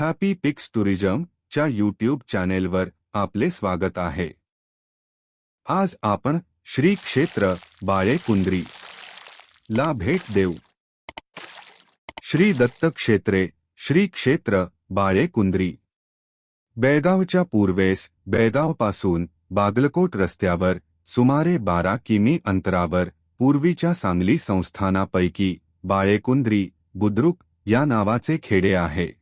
Happy pix tourism च्या YouTube चॅनेलवर आपले स्वागत आहे. आज आपण श्री क्षेत्र बाळेकुंद्री ला भेट देऊ. श्री दत्त क्षेत्रे श्री क्षेत्र बाळेकुंद्री. बेळगावच्या पूर्वेस बेळगावपासून बागलकोट रस्त्यावर सुमारे बारा किमी अंतरावर पूर्वीच्या सांगली संस्थानापैकी बाळेकुंद्री बुद्रुक या नावाचे खेडे आहे.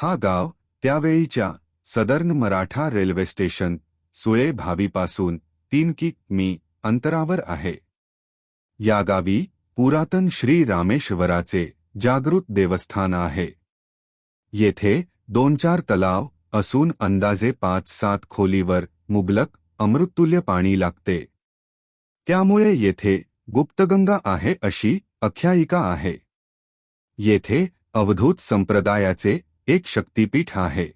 हा गाव त्यावेळीच्या southern Maratha railway station Sule भावीपासून तीन कि मी अंतरावर आहे. या गावी पुरातन श्री रामेश्वराचे जागृत देवस्थान आहे. येथे दोन चार तलाव असून अंदाजे पाच सात खोलीवर मुबलक अमृततुल्य पाणी लागते. त्यामुळे येथे गुप्तगंगा आहे अशी आख्यायिका आहे. येथे अवधूत संप्रदायाचे एक शक्तीपीठ आहे.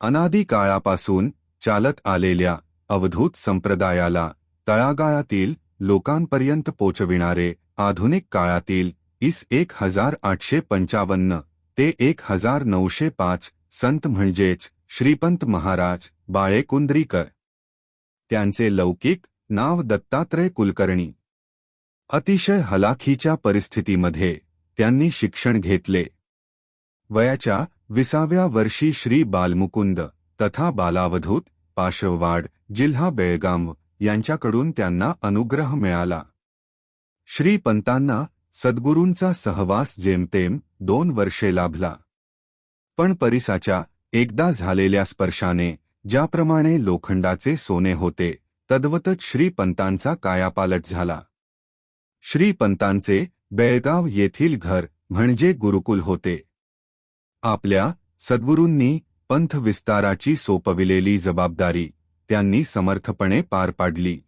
अनादी काळापासून चालत आलेल्या अवधूत संप्रदायाला तळागाळातील लोकांपर्यंत पोचविणारे आधुनिक काळातील इस एक हजार आठशे पंचावन्न ते एक हजार नऊशे पाच संत म्हणजेच श्रीपंत महाराज बाळेकुंद्रीकर. त्यांचे लौकिक नाव दत्तात्रय कुलकर्णी. अतिशय हलाखीच्या परिस्थितीमध्ये त्यांनी शिक्षण घेतले. वयाच्या विसाव्या वर्षी श्री बालमुकुंद तथा बालावधूत पाशववाड जिल्हा बेळगाव यांच्याकडून त्यांना अनुग्रह मिळाला. श्रीपंतांना सद्गुरूंचा सहवास जेमतेम दोन वर्षे लाभला. पण परिसाच्या एकदा झालेल्या स्पर्शाने ज्याप्रमाणे लोखंडाचे सोने होते तद्वतच श्रीपंतांचा कायापालट झाला. श्रीपंतांचे बेळगाव येथील घर म्हणजे गुरुकुल होते. आपल्या सद्गुरूंनी पंथ विस्ताराची सोपविलेली जबाबदारी त्यांनी समर्थपणे पार पाडली.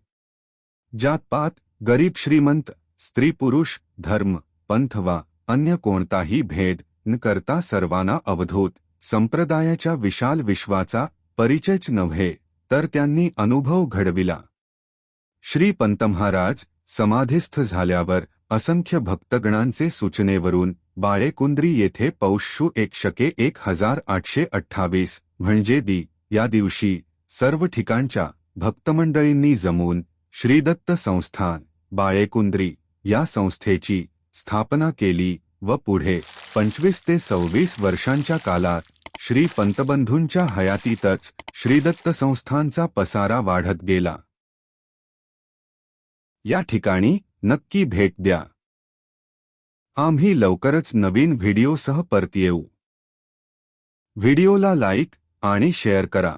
जातपात गरीब श्रीमंत स्त्री पुरुष धर्म पंथ वा अन्य कोणताही भेद न करता सर्वांना अवधूत संप्रदायाच्या विशाल विश्वाचा परिचयच नव्हे तर त्यांनी अनुभव घडविला. श्री महाराज समाधिस्थ झाल्यावर असंख्य भक्तगणांचे सूचनेवरून बाळेकुंद्री येथे पौषू एक शके एक हजार आठशे अठ्ठावीस म्हणजे दी या दिवशी सर्व ठिकाणच्या भक्तमंडळींनी जमून श्रीदत्त संस्थान बाळेकुंद्री या संस्थेची स्थापना केली व पुढे पंचवीस ते सव्वीस वर्षांच्या कालात श्री पंतबंधूंच्या हयातीतच श्रीदत्त संस्थानचा पसारा वाढत गेला. या ठिकाणी नक्की भेट द्या. आम्ही लवकरच नवीन व्हिडिओसह परत येऊ. व्हिडिओला लाईक आणि शेअर करा.